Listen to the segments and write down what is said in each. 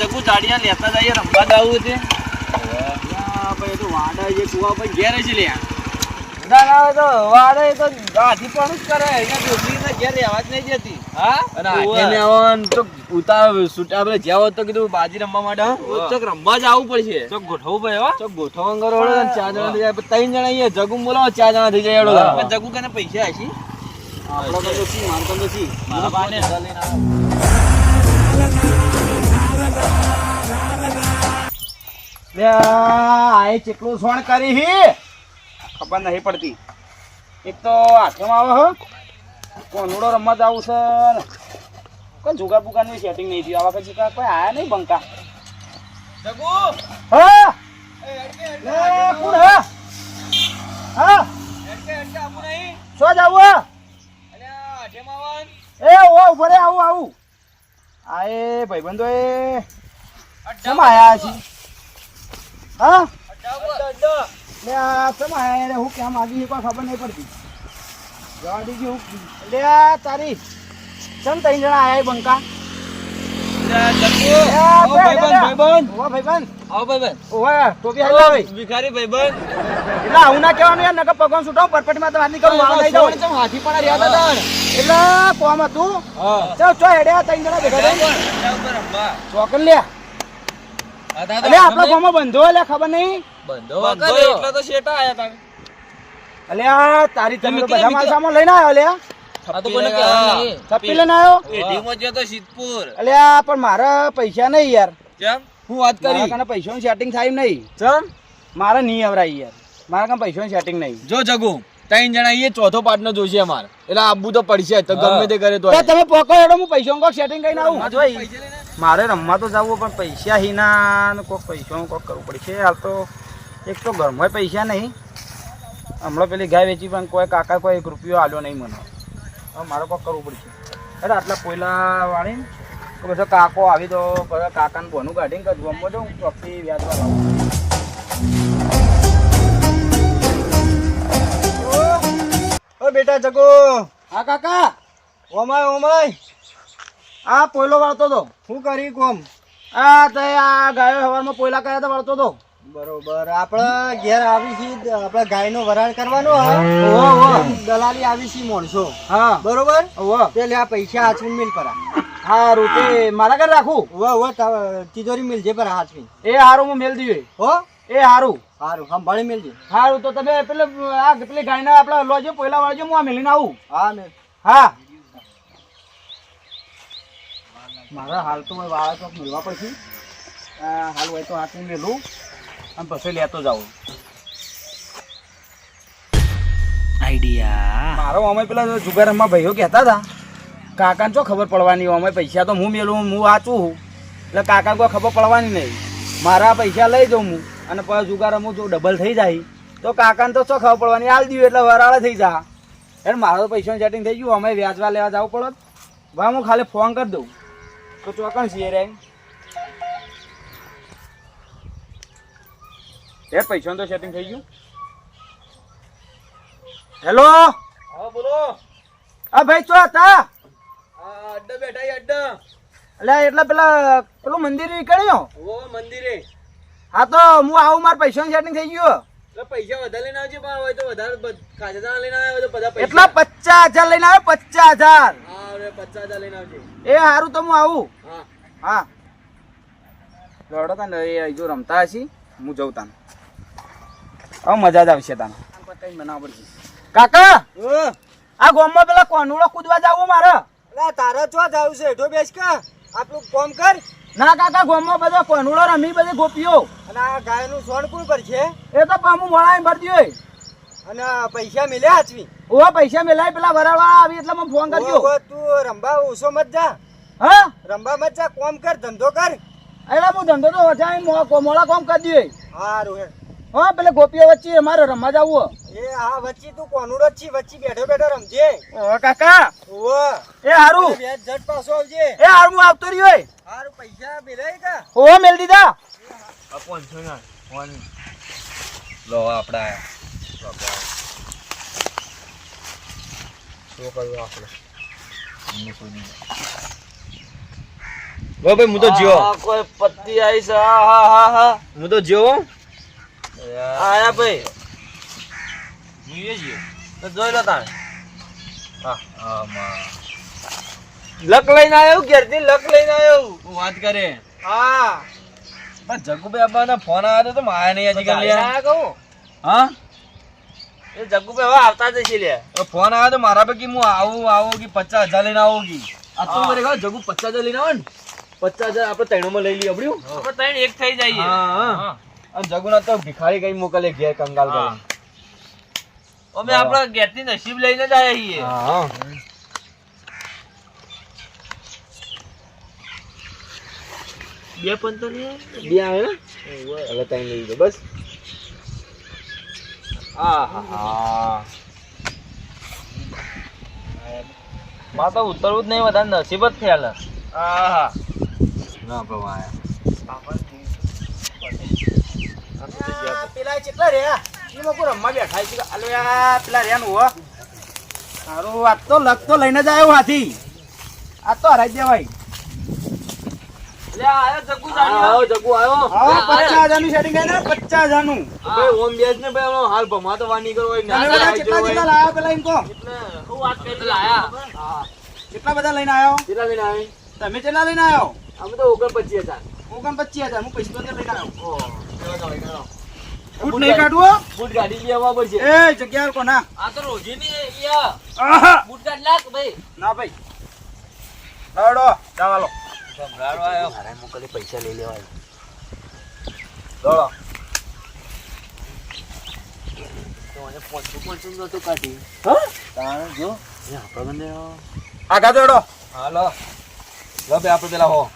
જગુ જાડિયા લેતા જઈએ રમવા જાવું છે. ભાઈ તો વાડા જે કુવા ભાઈ ઘેર છે લે ના ના તો વાડા એ તો પણ જ કરે એને ડોબલીને ઘેર રહેવા જ નહીં જતી હા? અને ઓવે. હાથે ને આવન તો ઉતાર છૂટા આપણે જ્યાં હોત તો કીધું બાજી રમવા માટે ચોક રમવા જવું પડશે. ચોક ગોઠવવું પડે હો. તો ગોઠવણ કરો. ચાર જણા થઈ જાય ત્રણ જણા અહીંયા જગુમ બોલાવો ચાર જણા થઈ જાય પણ જગુ કને પૈસા હશે આપણો તો સી માનતો નથી મારા બાને. લે આ ચેટલું સોણ કરી હી ખબર નહીં પડતી એક તો હાથમાં આવે હ કોનુડો રમવા જવું છે ને કોઈ જુગાર બુગારનું સેટિંગ નહીં થયું આ પછી જુગાર કોઈ આયા નહીં બંકા જગુ હા કોણ હા હા શું જાવું હે? એ ઓ ઊભો રે આવું આવું આ એ ભાઈબંધો એ કેમ આયા છે હા? લે આ કેમ હું? કેમ આવી કોઈ ખબર નહીં પડતી. જવા દીધી હું લે તારી ચમ ત્રણ જણા આયા બંકા? જગુ એ આ બે, ભાઈબંધ બે, બે. ભાઈબંધ. ઓવા ભાઈબંધ. આવો ભાઈબંધ. ઓવા ટોપી હાલ લાવે. ભિખારી ભાઈબંધ. એટલે આવું ના કહેવાનું યાર નકર પગવાન છૂટાવ પરપટમાં તો વાત નહીં કરું આવા નહીં જાઉં. ચમ હાથી પણ એટલે કોમ હતું. હા. ચાલ ચો ત્રણ જણા ભેગા થઈને. રમવા. ચોકન લે. અલે આપણા ગામમાં બંધો અલે ખબર નહીં? બંધો બંધો એટલે તો શેટા આયા તા અલે આ તારી તમે બધા માલ સામાન લઈને આવ્યો લે આ? તો કોને કહેવાનું નહીં. છપ્પી લઈને આવ્યો? પેઢીમાં ગયો તો સિદ્ધપુર. અલે આ પણ મારા પૈસા નહીં યાર. કેમ? હું વાત કરી. મારા પૈસાનું સેટિંગ થાય નહીં. ચમ? મારે નહીં આવરાય યાર. મારા કામ પૈસાનું સેટિંગ નહીં. જો જગુ ત્રણ જણા એ ચોથો પાર્ટનર જોશે અમારે. એટલે આબુ તો પડશે જ, તો ગમે તે કરે તો તમે પોકો હેડો હું પૈસા કોક સેટિંગ કરીને આવું. મારે રમવા તો જવું પણ પૈસા હિના કોઈક પૈસા પૈસાનું કોક કરવું પડશે. હાલ તો એક તો ઘરમાં પૈસા નહીં. હમણાં પેલી ગાય વેચી પણ કોઈ કાકા કોઈ એક રૂપિયો આલ્યો નહીં મને. હવે મારે કોક કરવું પડશે. અરે આટલા કોયલા વાળીને તો પછી કાકો આવી તો બધા કાકાને બોનું કાઢીને કદ ગમો હું ચોખ્ખી વ્યાજમાં લાવું. બેટા જગો. હા કાકા. ઓમાય ઓમાય આ પોયલો વાળતો તો. શું કરી કોમ? આ તે આ ગાયો હવારમાં પોયલા કર્યા તો વાળતો તો. બરોબર. આપણે ઘેર આવી છી આપણે ગાયનો વરાળ કરવાનો. દલાલી આવી છી માણસો. હા. બરોબર? પેલે આ પૈસા હાચવીને મિલ પર હા તે મારા ઘરે રાખું? વાહ તા- તિજોરી મિલ જે પર હાચવી એ હારું હું મેલ દીધું હો? એ હારું. હારું સંભાળી મેલજે. હારું તો તમે પેલે આ પેલી ગાયના આપડા લોજો પોયલા વાળજો હું આ મેલીને આવું. હા મેં હા. મારા હાલ તો વાળા ચોક મેળવા પડશે. આ હાલ હોય તો હાથમાં મેલું અને પછી લેતો જાઉં. આઈડિયા. મારો અમે પેલા જુગાર રમવા ભાઈઓ કહેતા હતા કાકાને શું ખબર પડવાની અમે પૈસા તો હું મેલું હું વાંચું એટલે કાકા કોઈ ખબર પડવાની નહીં. મારા પૈસા લઈ જાઉં હું અને પછી જુગાર રમું જો ડબલ થઈ જાય તો કાકાને તો શું ખબર પડવાની હાલ દીધું એટલે વરાળે થઈ જા. એટલે મારો તો પૈસાનું સેટિંગ થઈ ગયું અમે વ્યાજવા લેવા જવું પડત ભાઈ હું ખાલી ફોન કરી દઉં. તો ચોકણ છીએ રે એ પૈસાનું તો સેટિંગ થઈ ગયું હેલો હા બોલો આ ભાઈ ચો હતા અડ્ડા બેઠા અડ્ડા એટલે એટલે પેલા પેલું મંદિર નીકળ્યો ઓ મંદિરે હા તો હું આવું મારા પૈસાનું સેટિંગ થઈ ગયું પૈસા વધારે લઈને આવજે પણ હોય તો વધારે ખાજા લઈને આવ્યો તો બધા એટલા પચાસ હજાર લઈને આવ્યો પચાસ હજાર. હા હવે પચાસ હજાર લઈને આવજે. એ સારું તો હું આવું. હા. હા. દોડો તાને એ જો રમતા હશી હું જઉં તાને. હવે મજા જ આવશે તાને. કઈ બનાવવા પડશે? કાકા! આ ગામમાં પેલા કોનુડો કૂદવા જવું મારે. તારા તારે જાવ જાવું છે? હેઠો બેસ કા. આપણું કોમ કર. ના કાકા ગામમાં બધો કોનુડો રમી બધી ગોપીઓ. અને આ ગાયનું સોણ કોણ કરશે એ તો પામું મળાય ભરતી હોય. અને પૈસા મિલ્યા હાચવી? ઓ પૈસા મેલાય પેલા વરાળવા આવી એટલે મને ફોન કરજો. તું રંબા ઓછો મત જા. હા? રંબા મત જા કોમ કર ધંધો કર. એટલે હું ધંધો તો વધારે મોળા કોમ કરી દઈએ. હારું હે હા પેલે ગોપીઓ વચ્ચે અમારે રમવા જવું એ હા વચ્ચે તું કોનુડો જ છી? વચ્ચે બેઠો બેઠો રમજે. ઓ કાકા. ઓ એ હારું. બે જટ પાછો આવજે. એ હારું હું આવતો રહ્યો એ. હારું પૈસા મેલાય કા? ઓ મેલ દીધા. લો આપડા. શું કહ્યું આપણે? ભાઈ હું તો જ્યો આ કોઈ પત્તી આવી છે. હા હા હા હા હું તો જ્યો હો. આયા ભાઈ. તો જોઈ લો તાણે. લક લઈને આવ્યો ઘેરથી લક લઈને આવ્યો હું. વાત કરે. હા. પણ જગુભાઈ અબ્બાના ફોન આવ્યો તો માયા નહીં હજી આયા કહું? હા? એ જગ્ગુભાઈ હવે આવતા જ છે લે. ફોન આવ્યો તો મારા પૈકી હું આવું આવું કે પચાસ હજાર લઈને આવું કે. આ તો ખબર જગ્ગુ પચાસ હજાર લઈને આવે ને. પચાસ હજાર આપણે ત્રણોમાં લઈ લઈએ આપણે ત્રણ એક થઈ જઈએ. હા. હા. અને જગુનાથ તો ભિખારી કઈ મોકલે ઘેર કંગાલ હા. કરીને. અમે આપણા ઘેરથી નસીબ લઈને જ આવ્યા છીએ. હા હા. બે પંતો નહીં બે આવે ને? એટલે ત્રણ લઈ લીધો બસ. હા હા હા. માં તો ઉતરવું જ નહીં બધા નસીબ જ થયેલ હા ના પ્રમાણે પેલા કેટલા રહ્યા? એમાં કોઈ રમવા બેઠા છે. અલે આ પેલા રહ્યા નું હો. સારું આ તો લગ તો લઈને જ આવ્યો હાથી. આ તો હરાઈ દેવાય. લે આયો જગ્ગુ આવો જગુ આવ્યો હા પચાસ હજારનું સેટિંગ ને પચાસ હજારનું ભાઈ ઓમ બેસ ને હાલ ભમા તો વાની કરો તમે બધા કેટલા કેટલા લાયા પેલા એમ કહો? હું વાત કરી લાયા કેટલા બધા લઈને આવ્યો? કેટલા લઈને આવી તમે કેટલા લઈને આવ્યો? અમે તો ઓગણ પચીસ હજાર. ઓગણ પચીસ હજાર હું પૈસા લઈને આવ્યો. ફૂટ નહીં કાઢવો બુટ કાઢી આવવા પડશે. એ જગ્યા કોના આ તો રોજીની યા આહા. બૂટ કાઢ લાગ ભાઈ. ના ભાઈ. લાડો ચાલો સંભળાડો આયો. મારે મોકલી પૈસા લઈ લેવા દોડો. દોડો હાલો. લો બે આપણે પેલા હો.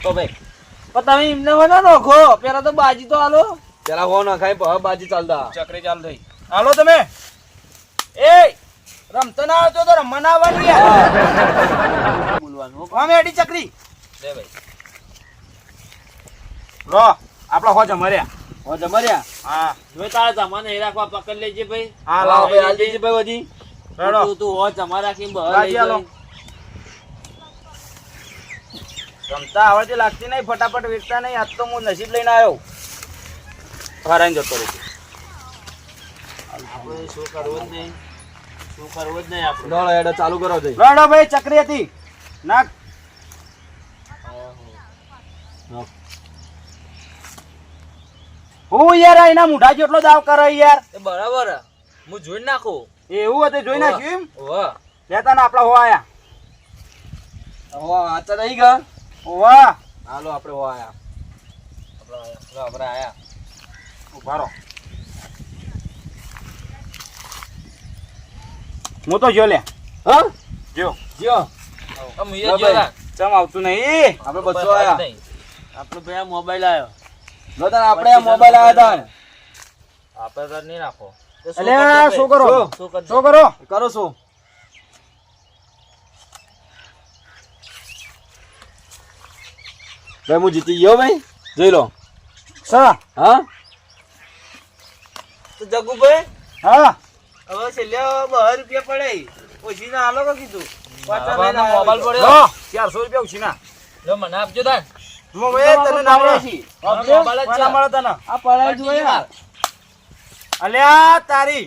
તો ભાઈ. પણ તમે એમને વના નોખો. પેલા તો બાજી તો હાલો. પેલા હો ના ખાઈ હવે બાજી ચાલતા. ચકરી ચાલ થઈ. હાલો તમે. એ રમતો ના આવતો તો રમવા ના આવવાનું બોલવાનું અમે એડી ચકરી. લે ભાઈ. લો આપડા હો જમર્યા હો જમર્યા હા. જોઈ તારા જમાને રાખવા પકડ લેજે ભાઈ. હા હા લાવો ભાઈ હાલ દેજે ભાઈ વધી તું તું હો જમા રાખીને બહાર લઈ જાય રમતા આવડતી લાગતી નહીં ફટાફટ વેચતા નહીં આજ તો હું નસીબ લઈને આવ્યો. હરાઈને જતો રહ્યો આપણે શું કરવું જ નહીં? શું કરવું જ નહીં આપણે? ડોળો એડો ચાલુ કરો જઈ. રડો ભાઈ ચક્રી હતી. નાખ. હું. યાર આ એના મુઢા જેટલો દાવ કરે યાર. એ બરાબર. હું જોઈ નાખું. એવું હતું જોઈ નાખ્યું એમ? લેતા ને આપડા હો આયા. હો આચા નહીં ગા વાહ. હાલો આપણે હો આયા. આપણે આપણે આયા. ઊભા રહો. હું તો જો લે. હા? જો જો ચમ આવતું નહીં? આપણે બસો આયા. આપણો ભાઈ મોબાઈલ આવ્યો લો તાન આપણે આ મોબાઈલ આવ્યા તા આપણે તો નહીં રાખો એટલે શું કરો? શું કરો? કરો શું? ભાઈ હું જીતી ગયો ભાઈ. જોઈ લો. સર. હા? તો જગ્ગુભાઈ હા. હવે છેલ્લે બહાર રૂપિયા પડે. ઓછી ના હાલો કો કીધું મોબાઈલ. પડ્યો. ચારસો રૂપિયા ઉછીના લો મને આપજો તાન ના અલ્યા તારી.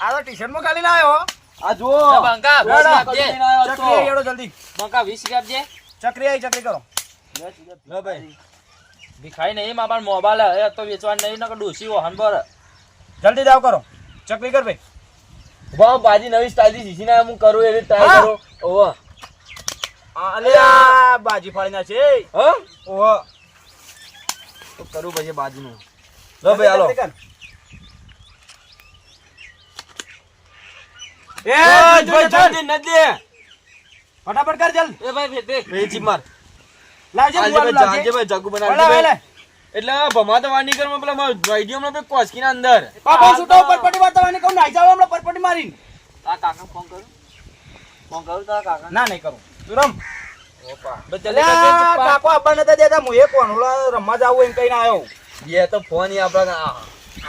આ તો ટી શર્ટમાં ખાલી ના આવ્યો આ જુઓ. બંકા વીસ લેડો. આપજે. લઈને આવ્યો ચક્રી. એડો જલ્દી. બંકા વીસ આપજે. ચક્રી આઈ ચક્રી કરો. લો ભાઈ. ભીખાઈ નહીં મારા પાસે મોબાઈલ હે તો વેચવા નહીં નકર ડોસી વાહન પર જલ્દી દાવ કરો. ચકલી કર ભાઈ. વાહ બાજી નવી સ્ટાઈલથી શીશી ના હું કરું એવી ટ્રાય કરો. ઓહ. અલે આ બાજી ફાડી ના છે હ? ઓહ. તો કરું પછી બાજુનું. લો ભાઈ હાલો. એ એ જલ્દી, ભાઈ જલ્દી, જલ્દી નથી ફટાફટ કર જલ્દ. એ ભાઈ ભેટે ભાઈ ચીપ માર. લાવજે આજે બુવાનું ભાઈ લાવજે. ભાઈ જગ્ગુ બનાવજે એટલે ભમા તો વાની કરમાં પેલા મારા ભાઈજીઓમાં ભાઈ કોસકીના અંદર. પાપા છૂટો પરપટી વાતાવરણ કહું નાઈ જાવ હમણાં પરપટી મારીને. આ કાકા ફોન કરું? ફોન કરું તારા કાકા ના નહીં કરું. તું રમ. જલ્દી અલ્યા, કરજે, ચૂપ કાકો આપવા નતા દેતા હું એ કોણ રમવા જાવું એમ કહીને આવ્યો એ તો ફોન ઈ આપણા આ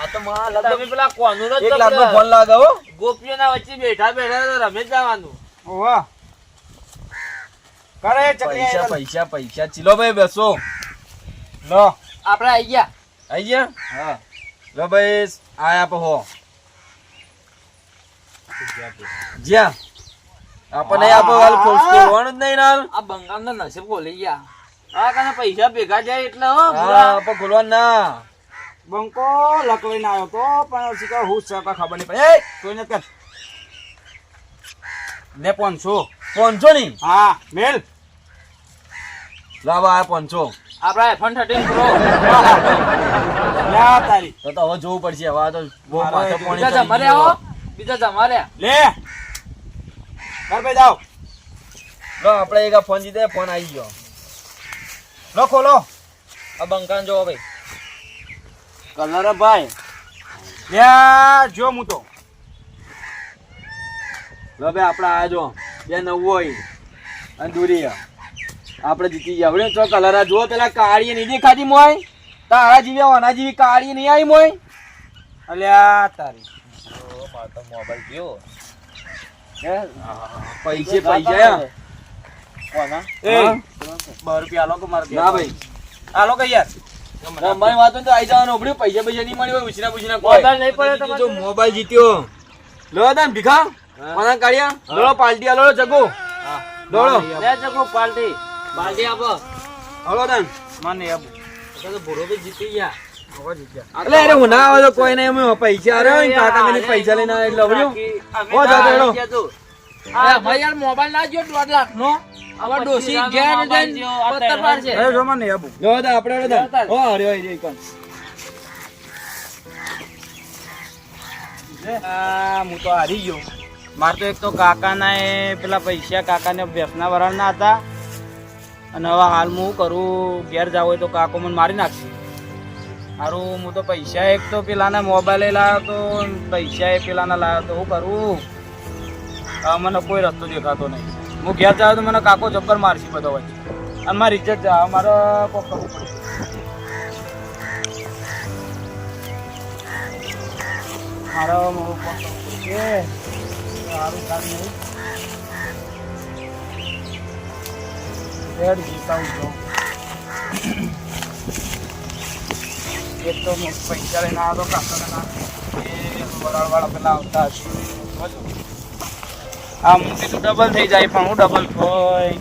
આ તો મારા તમે પેલા કોનું એક લાખ ફોન લાગે હો. ગોપીઓના વચ્ચે બેઠા બેઠા તો રમે જવાનું. કરે પૈસા પૈસા પૈસા. ચીલો ભાઈ બેસો. લો. આપણે આઈ ગયા. આઈ ગયા? હા. લો ભાઈ આયા પહો જ્યાં. આપણને આપો હાલ ખોલ- ખોલવાનું જ નહીં હાલ. આ બંગાળના નસીબ ખોલી ગયા. આ કાને પૈસા ભેગા જાય એટલે હો હા ખોલવાનું ના. બંકો આવ્યો તો પણ શીખર હું છે ખબર નહીં પડે. એ કોઈ નથી કર લે પાંચસો પાંચસો ની હા મેલ. લાવા આ પાંચસો આપણા આઈફોન થર્ટીન પ્રો લે તારી. તો તો હવે જોવું પડશે હવે તો બહુ માથે પાણી બીજા જમારે આવો. બીજા જમારે લે. કર ભાઈ જાઓ. લો આપણે એક ફોન જીતે ફોન આવી ગયો. લો ખોલો. આ બંકાન જોવો ભાઈ. કલર ભાઈ. લે જો હું તો લો ભાઈ આપણે આ જો. બે નવું હોય. અને દૂરી આપણે જીતી ગયા. હવે તો કલર જુઓ પેલા કાળી નહીં દેખાતી મોય તારા જેવી આના જેવી કાળી નહીં આવી મોય અલ્યા તારી. મોબાઈલ ગયો. પૈસે પૈસા? બાર રૂપિયા આલો કે મારે ના ભાઈ. આલો કે યાર. રમવાની વાતો તો આવી જવાનું. ઉભર્યું પૈસા પૈસા નહીં મળી હોય પડે તમારે? મોબાઈલ જીત્યો. લો દાન ભીખા. કોના કાઢ્યા દોડો પાલટી આલો જગો. દોડો. લે જગો પાલટી. પાલટી આપો. હલો દન. મને આપો તો ભૂરો તો જીતી ગયા. એટલે અરે હું ના આવે તો કોઈ નહીં અમે પૈસા અરે કાકા મને પૈસા લઈને આવે એટલે લવડ્યું હો જા દોડો ભાઈ યાર મોબાઈલ ના જો દોઢ લાખ નો હવે ડોસી ઘેર જઈને પત્તર પાડશે એ જો મને આબુ જો દા આપણે હવે દાન. હો અરે હોય આ હું તો હારી ગયો. મારે તો એક તો કાકાના એ પેલા પૈસા કાકાને વ્યસના વરાળના હતા. અને હવે હાલ હું કરું, ઘેર જાવ હોય તો કાકો મને મારી નાખશે. મારું હું તો પૈસા એક તો પેલાના મોબાઈલે લાવ્યો તો, પૈસા એ પેલાના લાવ્યો તો હું કરું. મને કોઈ રસ્તો દેખાતો નહીં. હું ઘેર જાવ તો મને કાકો જબ્બર મારશે બધો વચ્ચે. અને મારી ઇજ્જત જાવ મારે કોક કરવું પડશે મારો કોક કરવું પડશે સારું કામ એક તો હું પૈસા લઈને આવ્યો કાકાના એ વરાળવાળા પેલા આવતા હશે. આ હું કીધું ડબલ થઈ જાય, પણ હું ડબલ હોય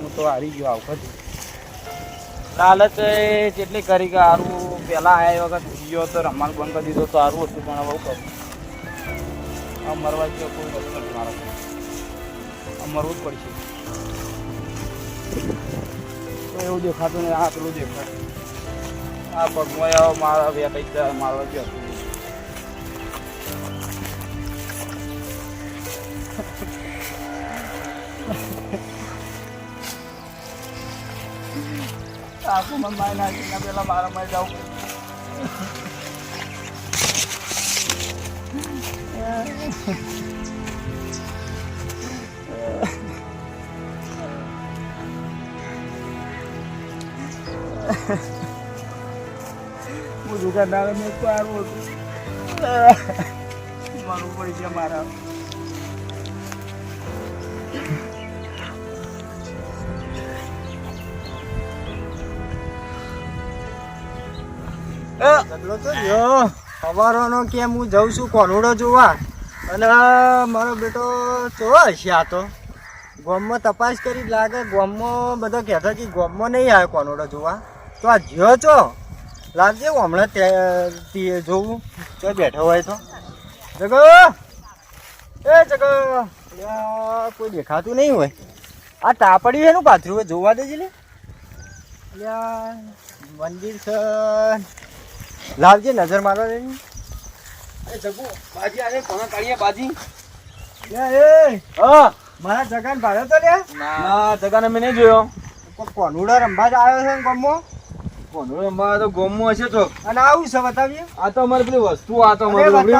હું તો હારી ગયો ખરી લાલચ જેટલી કરી કે સારું પહેલાં આવ્યા વખત ગયો તો, રમવાનું બંધ કરી દીધો તો સારું હતું, પણ હવે શું કરું. આ મરવા જેવો કોઈ રસ્તો નથી મારો. આ મરવું જ પડશે. તો એવું દેખાતું નહીં, આ પેલું દેખાતું આ પગમાં આવો, મારા બે પૈસા મારવા જેવો આખું મને મારી નાખીને પેલા મારા માં હું દુકાનદાર મેં તો સારું હતું મારું પડી છે મારા ઝઘડો તો જો સવારોનો કેમ? હું જઉં છું કોનુડો જોવા. અને મારો બેટો જોવો હશે આ તો? ગોમમાં તપાસ કરી લાગે, ગોમમાં બધો કહેતા કે ગોમમાં નહીં આવ્યો કોનુડો જોવા. તો આ જ્યો છો? લાગજે હું હમણાં જોવું તો બેઠો હોય તો. જગો! એ જગો! કોઈ દેખાતું નહીં હોય. આ તાપડ્યું એનું પાથરું? જોવા દેજે લે મંદિર છે. લાવજે નજર મારવા દે જગુ બાજી આને કોના કાઢીએ બાજી? એ હા મારા જગાન ભાડો તો લે? ના. જગાને મેં નહીં જોયો. કોનુડા રંભા જ આવ્યો છે ને ગામમાં કોનો રમવા તો ગમો હશે તો. અને આવું છે બતાવીએ. આ તો અમારી પેલી વસ્તુ આ તો અમારી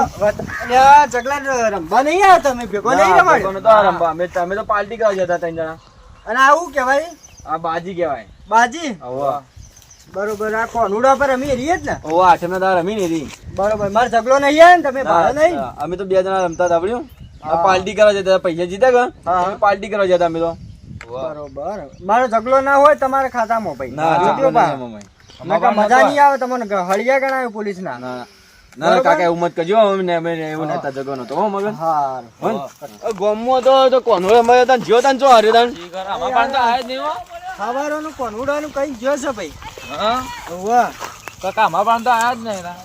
અલ્યા, જગલા રંભા નહીં આવ્યા તમે ભેગો નહીં રમાડ્યો? તો આ રમવા. અમે તમે તો પાર્ટી કરવા જતા ત્રણ જણા. અને આવું કહેવાય? આ બાજી કહેવાય. બાજી? હવે બરોબર આ કોનુડા પર અમે રહીએ જ ને. હવે આઠમના દાડા રમી નહીં રહી. બરોબર માર ઝગડો નહીં આવે ને તમે ભાડો નહીં. અમે તો બે જણા રમતા હતા આવડ્યું આ પાર્ટી કરવા જતા પૈસા જીતા કે? હા. પાર્ટી કરવા જતા અમે તો. બરોબર. મારો ઝગડો ના હોય તમારા ખાતામાં ભાઈ. ના મજા નહીં આવે તમને હળિયા ગણાય પોલીસ ના. ના ના ના કાકા એવું મત કરજો અમે અમે એવું નતા જગવાનો તો હો મગન. હારું. ગોમમાં તો તો કોનો અમારે તન જીઓ તન જો હરે તન અમાર પણ તો આયા જ નહીં હો. ખાવારોનું કોનુડાનું કઈ જ્યો છે ભાઈ? હા? ઓવા કાકા અમાર પણ તો આયા જ નહીં રા.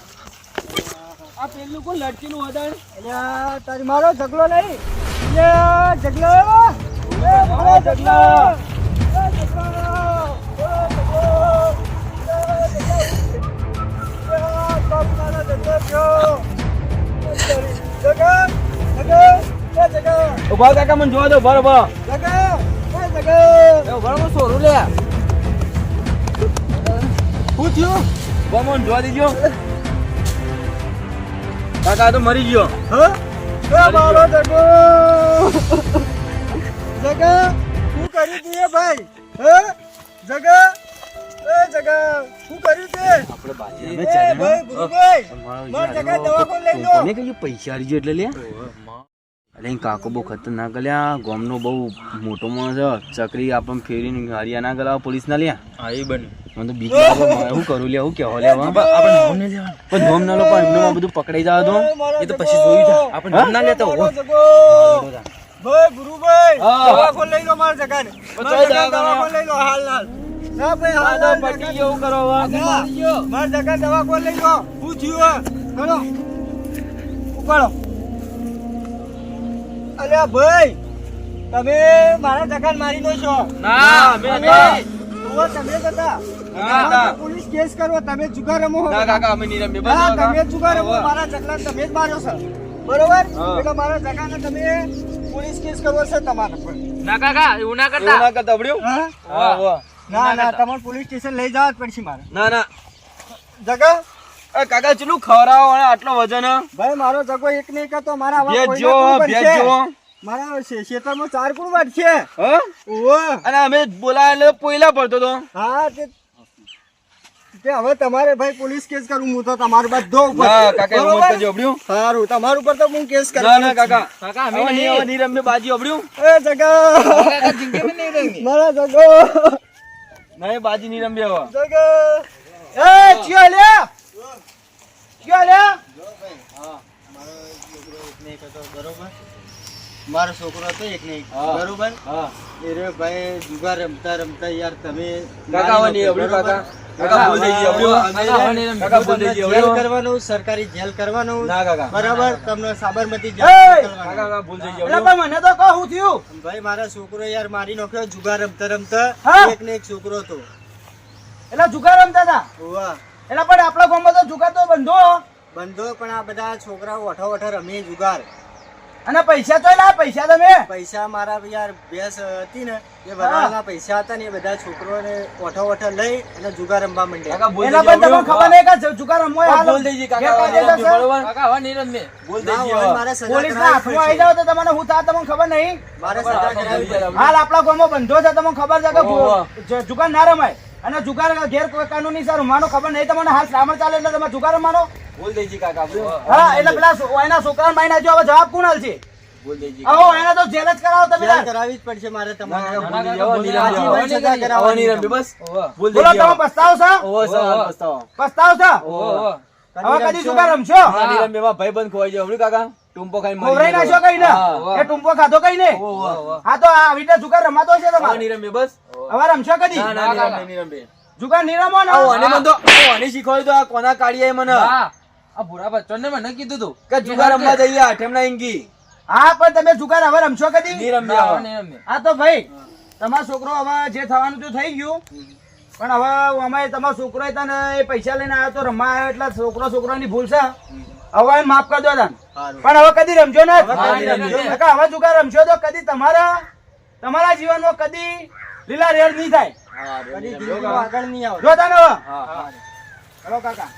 આ પેલું કોણ લડકીનું હદણ અલ્યા તારી મારો ઝઘડો નહીં. અલ્યા ઝઘડો એ મારો ઝઘડો. ઊભા કાકા મને જોવા દો. એ ઊભા રહો, હું સોરું લે શું થયું ઊભા મને જોવા દીજો કાકા તો મરી ગયો હા? મારો ઝઘડો. ઝઘડો, શું કરી દઈએ ભાઈ હા? ઝઘડો, એ ઝઘડો, શું કર્યું તે? આપણે બાજી એ ભાઈ ગુરુભાઈ માર જગા દવાખાને લઈ લો કોને કહ્યું પૈસા આલજો એટલે લે? અરે કાકો બહુ ખતરનાક લ્યા ગામનો બહુ મોટો માણસ ચકરી આપણને ફેરીને હારિયા ના ગલાવા પોલીસ ના લ્યા હા એ બને મને તો બીક લાગે કરું લ્યા કેવો લેવા આપણે પણ નોમ ના લો પણ બધું પકડાઈ જાવ તો? એ તો પછી જોયું તા આપણે નોમ ના લેતા હો ભાઈ ગુરુભાઈ. દવાખાને લઈ લો માર જગાને. દવાખાને લઈ લો હાલ હાલ. ના ભાઈ હાલ હાલ પટી ગયો કરો ના, માર જગા દવાખાને લઈ લો શું થયું હે? ઉપાડો. અલ્યા ભાઈ તમે મારા જગાને મારી દો છો. ના તો તમે હતા. ના, ના. પોલીસ કેસ કરો તમે જુગાર રમો ના કાકા અમે નહીં રમીએ. બસ તમે જુગાર રમો મારા જગલા તમે જ માર્યો છે. બરોબર? એટલે મારા જગાને તમે પોલીસ કેસ કરવો છે તમારે પર. ના કાકા એવું ના એવું કરતા ના કરતા? હા? હા. ના ના તમારે પોલીસ સ્ટેશન લઈ જવા જ પડશે મારે. ના ના. જગા? એ કાકા ચેટલું ખવડાવો અને આટલો વજન ભાઈ મારો જગો એક નહીં કરતો મારા આવા ભેજ કોઈના જેવો, કુળ ભેજ બનશે. જેવો. મારા શે- ચાર કુળ વાટશે? હે? ઓહો. અને અમે બોલાયા એટલે પડતો તો. હા તે તે હવે તમારે ભાઈ પોલીસ કેસ કરું હું તો તમારું બધો ઉપર. કાકા મત બરોબર? સારું તમારું પર તો હું કેસ કરું. ના ના કાકા. કાકા અમે નહીં, બાજી આવડ્યું? એ જગા. કાકા જિંદગીમાં નહીં રમી. મારા જગો. નહીં બાજી નહીં રમીએ હવે એ ચિયો લે. ચિયો લે. મારો છોકરો હતો એક નહીં હા. બરોબર? હા. એ રે ભાઈ જુગાર રમતા રમતા યાર તમે કાકા કાકા? કરવાનું સરકારી જેલ કરવાનું. બરાબર? તમને સાબરમતી મને તો કહું થયું. ભાઈ મારા છોકરો યાર મારી નાખ્યો જુગાર રમતા રમતા એક ને એક છોકરો હતો. એટલે જુગાર રમતા હતા? એટલે પણ આપણા ગામમાં તો જુગાર તો બંધો. બંધો પણ આ બધા છોકરાઓ વઠો વઠો રમે જુગાર. અને પૈસા તો લા પૈસા તમે. પૈસા મારા યાર ભેંસ હતી ને એ વધારાના પૈસા હતા ને એ બધા છોકરોને ઓઠો ઓઠો લઈ અને જુગાર રમવા માંડ્યા. એના પણ તમને ખબર નહીં કે જુગાર રમવા હાલ ભૂલ થઈ કાકા? કાકા હવે નહીં રમીએ બોલ દેજી ના હવે. મારે સજા પોલીસ ના હાથમાં આવી જાવ તો તમને હું તા તમને ખબર નહીં. મારે સજા કરાવી હાલ આપણા ગામમાં બંધો છે તમને ખબર છે કે ઓહો. જ- જુગાર ના રમાય. અને જુગાર ગેર કાનૂની સર માનો ખબર નહીં તમને હાલ સામર ચાલે એટલે તમે જુગાર રમવાનો? ભૂલ દેજી કાકા હા એટલે પેલા એના છોકરા માઈ નાખ્યો હવે જવાબ કોણ હાલશે આવો એને તો જેલ જ કરાવો તમે જ પડશે મારે તમારે. બસ. બોલો તમે. છો? સર, પસ્તાવો. છો? હવે કદી રમશો? ખોવાઈ. કાકા? ટૂંપો ખાઈને મરી નાખ્યો કઈ ને. એ ટૂંપો ખાધો કઈ ને. હા તો આ વિટા રીતે જુગાર રમાતો છે તમારે? નહીં રમીએ, બસ. હવે રમશો કદી? ના, ના, નહીં રમીએ, જુગાર નહીં રમો ને આવો, આને મને તો- આવો, આને શીખવાડ્યું તો આ કોના કાઢીએ મને. હા. આ ભૂરા બચ્ચોને મને કીધું તું. કે જુગાર રમવા જઈએ આઠમના ઇંગી હા પણ તમે જુગાર હવે રમશો કદી? નહીં રમીએ ના, હવે. હવે. નહીં રમીએ. હા તો ભાઈ તમારો છોકરો હવે જે થવાનું તો થઈ ગયું. પણ હવે અમે તમારો છોકરો હતા એ પૈસા લઈને આવ્યો તો રમવા આવ્યો એટલે છોકરો છોકરાની ભૂલ છે. હવે માફ કરી દો પણ હવે કદી રમજો ને. હવે રમજો. હવે જુગાર રમશો તો કદી તમારા તમારા જીવનમાં કદી લીલા રેડ નહીં થાય. કદી આગળ નહીં આવે જો તાને હવે. ચલો કાકા.